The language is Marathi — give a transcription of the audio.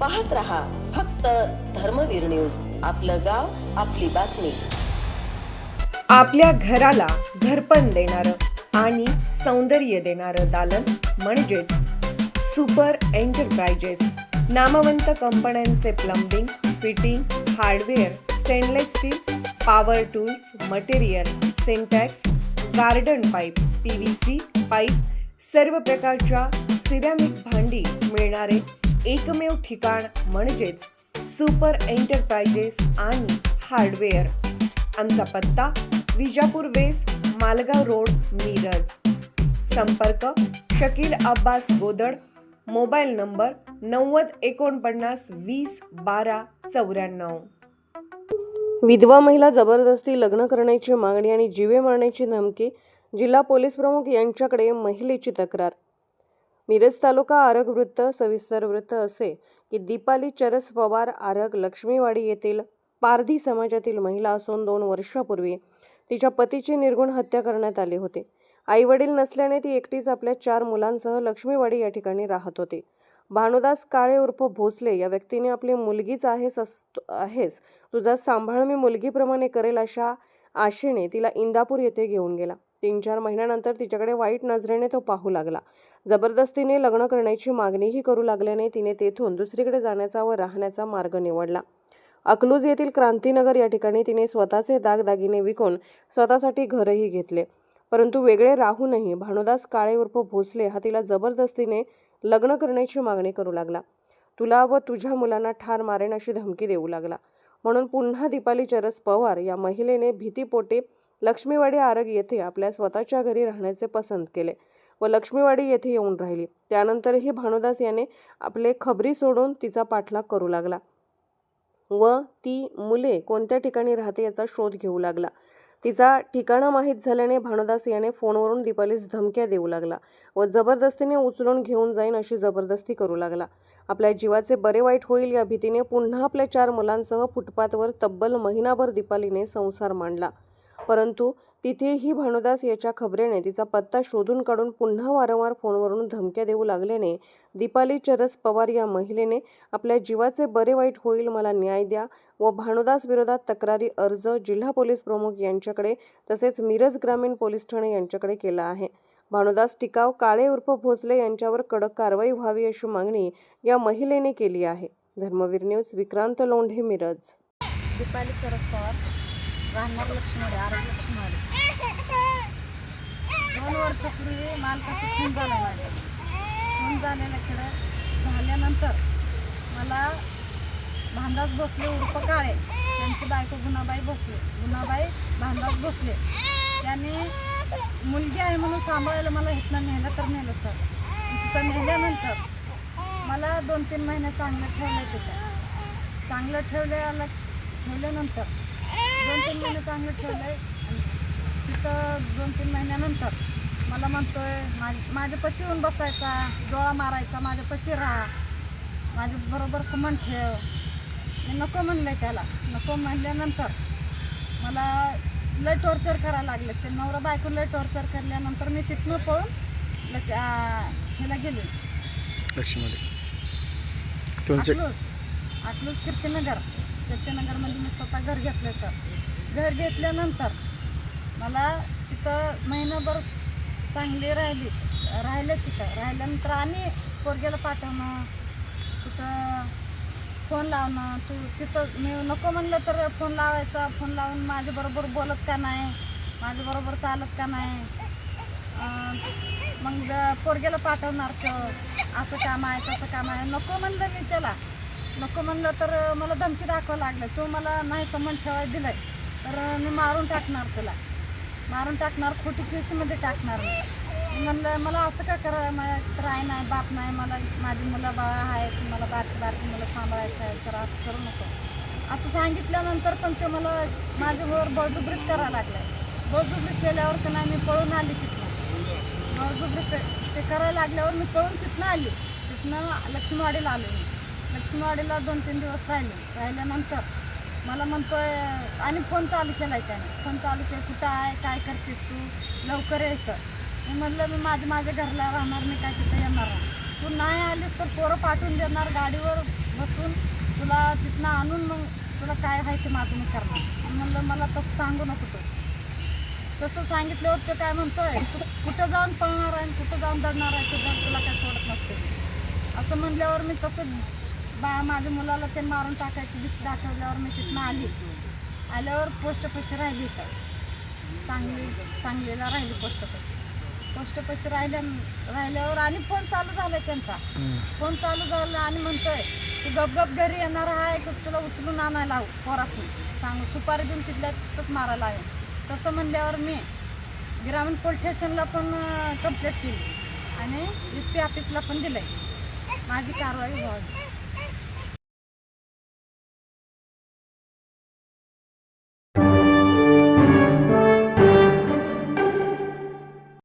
पाहत रहा फक्त धर्मवीर न्यूज. आपलं गाव आपली बातमी. आपल्या घराला घरपण देणारं आणि सौंदर्य देणारं दालन म्हणजेच सुपर एंटरप्राइजेस. नामवंत कंपन्यांचे plumbing fitting hardware stainless steel power tools material Sintex garden pipe P V C pipe सर्व प्रकारच्या सिरॅमिक भांडी मिळणारे एकमेव ठिकाण म्हणजेच सुपर एंटरप्राइजेस आणि हार्डवेअर. आमचा पत्ता विजापूर वेस मालगाव रोड मिरज. संपर्क शकील अब्बास गोदड. मोबाईल नंबर नव्वद एकोणपन्नास वीस बारा चौऱ्याण्णव. विधवा महिला जबरदस्ती लग्न करण्याची मागणी आणि जीवे मारण्याची धमकी जिल्हा पोलीस प्रमुख यांच्याकडे महिलेची तक्रार मिरज तालुका आरग वृत्त सविस्तर वृत्त असे की दीपाली चरस पवार आरग लक्ष्मीवाडी येथील पारधी समाजातील महिला असून दोन वर्षापूर्वी तिच्या पतीची निर्गुण हत्या करण्यात आली होती. आई वडील नसल्याने ती एकटीच आपल्या चार मुलांसह लक्ष्मीवाडी या ठिकाणी राहत होती. भानुदास काळे उर्फ भोसले या व्यक्तीने आपली मुलगीच आहेस अस आहेस तुझा सांभाळ मी मुलगीप्रमाणे करेल अशा आशेने तिला इंदापूर येथे घेऊन गेला. तीन चार महिन्यानंतर तिच्याकडे वाईट नजरेने तो पाहू लागला. जबरदस्तीने लग्न करण्याची मागणीही करू लागल्याने तिने तेथून दुसरीकडे जाण्याचा व राहण्याचा मार्ग निवडला. अकलूज येथील क्रांतीनगर या ठिकाणी तिने स्वतःचे दागदागिने विकून स्वतःसाठी घरही घेतले. परंतु वेगळे राहूनही भानुदास काळे उर्फ भोसले हा तिला जबरदस्तीने लग्न करण्याची मागणी करू लागला. तुला व तुझ्या मुलांना ठार मारेन अशी धमकी देऊ लागला. म्हणून पुन्हा दीपाली चरस पवार या महिलेने भीतीपोटे लक्ष्मीवाडी आरग येथे आपल्या स्वतःच्या घरी राहण्याचे पसंत केले. व लक्ष्मीवाडी येथे येऊन राहिली. त्यानंतरही भानुदास याने आपले खबरी सोडून तिचा पाठलाग करू लागला व ती मुले कोणत्या ठिकाणी राहते याचा शोध घेऊ लागला. तिचा ठिकाणं माहीत झाल्याने भानुदास याने फोनवरून दीपालीस धमक्या देऊ लागला व जबरदस्तीने उचलून घेऊन जाईन अशी जबरदस्ती करू लागला. आपल्या जीवाचे बरे वाईट होईल या भीतीने पुन्हा आपल्या चार मुलांसह फुटपाथवर तब्बल महिनाभर दीपालीने संसार मांडला. परंतु तिथेही भानुदास याच्या खबरेने तिचा पत्ता शोधून काढून पुन्हा वारंवार फोनवरून धमक्या देऊ लागल्याने दीपाली चरस पवार या महिलेने आपल्या जीवाचे बरे वाईट होईल मला न्याय द्या व भानुदास विरोधात तक्रारी अर्ज जिल्हा पोलीस प्रमुख यांच्याकडे तसेच मिरज ग्रामीण पोलीस ठाणे यांच्याकडे केला आहे. भानुदास टिकाव काळे उर्फ भोसले यांच्यावर कडक कारवाई व्हावी अशी मागणी या महिलेने केली आहे. धर्मवीर न्यूज विक्रांत लोंढे मिरज. दीपाली चरस पवार. राहणार लक्ष्मीवाडी आरोग्य लक्ष्मीवाडी दोन वर्षापूर्वी मालकाचं खून झालं माझ्या. खून झालेल्या खेळ झाल्यानंतर मला भांदास भोसले उर्फ काळे त्यांची बायको गुणाबाई भोसले गुणाबाई भांदास भोसले. त्याने मुलगी आहे म्हणून सांभाळायला मला इथनं नेलं तर नेलं सर. तिथं नेल्यानंतर मला दोन तीन महिने चांगलं ठेवलं तिथं. चांगलं ठेवल्याला ठेवल्यानंतर महिने चांगलं ठेवलं आहे तिथं दोन तीन महिन्यानंतर मला म्हणतोय माझ माझ्यापाशी येऊन बसायचा डोळा मारायचा माझ्यापाशी राहा. माझ्या बरोबर समन ठेव. मी नको म्हणलंय त्याला. नको म्हणल्यानंतर मला लय टॉर्चर करायला लागले. ते नवरा बायको लय टॉर्चर करल्यानंतर मी तिथनं पळून ह्याला गेले. अकलूज. अकलूज कीर्तीनगर. कीर्तीनगरमध्ये मी स्वतः घर घेतलं सर. घर घेतल्यानंतर मला तिथं महिनाभर चांगली राहिली राहिलं तिथं. राहिल्यानंतर आणि पोरग्याला पाठवणं तिथं फोन लावणं तू तिथं मी नको म्हणलं तर फोन लावायचा. फोन लावून माझ्याबरोबर बोलत का नाही? माझ्याबरोबर चालत का नाही? मग पोरग्याला पाठवणार तर असं काम आहे तसं काम आहे. नको म्हणलं मी त्याला. नको म्हणलं तर मला धमकी दाखवावं लागलं. तो मला नाही समन ठेवायला दिलं तर मी मारून टाकणार तुला. मारून टाकणार खोटी केशीमध्ये टाकणार मी. म्हणलं मला असं का करा माझ्या तर आई नाही बाप नाही मला माझी मुलं बाळा आहेत मला बारकी बारकी मुलं सांभाळायचं आहे तर असं करू नको. असं सांगितल्यानंतर पण ते मला माझ्यावर बळजुबरीत करायला लागलं. बळजुबरीत केल्यावर तर नाही मी पळून आली तिथनं. बळजुबरीत ते करायला लागल्यावर मी पळून तिथनं आली. तिथनं लक्ष्मीवाडीला आलो मी. लक्ष्मीवाडीला दोन तीन दिवस राहिले. राहिल्यानंतर मला म्हणतोय आणि फोन चालू केलाय त्याने फोन चालू केला कुठं आहे? काय करतेस तू? लवकर येतं मी म्हणलं मी माझं माझ्या घरला राहणार मी काय तिथं येणार तू नाही आलीस तर पोरं पाठवून देणार गाडीवर बसून. तुला तिथनं आणून मग तुला काय आहे ते माझं मी करणार. म्हणलं मला तसं सांगू नको तू. तसं सांगितल्यावर ते काय म्हणतोय तू कुठं जाऊन पळणार आहे कुठं जाऊन दडणार आहे तुझं तुला काय सोडत नसते. असं म्हणल्यावर मी तसं बा माझ्या मुलाला ते मारून टाकायची भीती दाखवल्यावर मी तिथनं आली. आल्यावर पोस्ट पैसे राहिली तर सांगली सांगलीला राहिली पोस्ट पैसे पोस्ट पैसे राहिल्या राहिल्यावर आणि फोन चालू झाला त्यांचा. फोन चालू झाला आणि म्हणतोय की गप गप घरी येणार आहे की? तुला उचलून आणायला लावू पोरासनी. सांगू सुपारी देऊन तिथल्या तिथंच मारायला आहे. तसं म्हणल्यावर मी ग्रामीण पोलीस स्टेशनला पण कंप्लेंट केली. आणि एस पी ऑफिसला पण दिलं माझी कारवाई व्हावी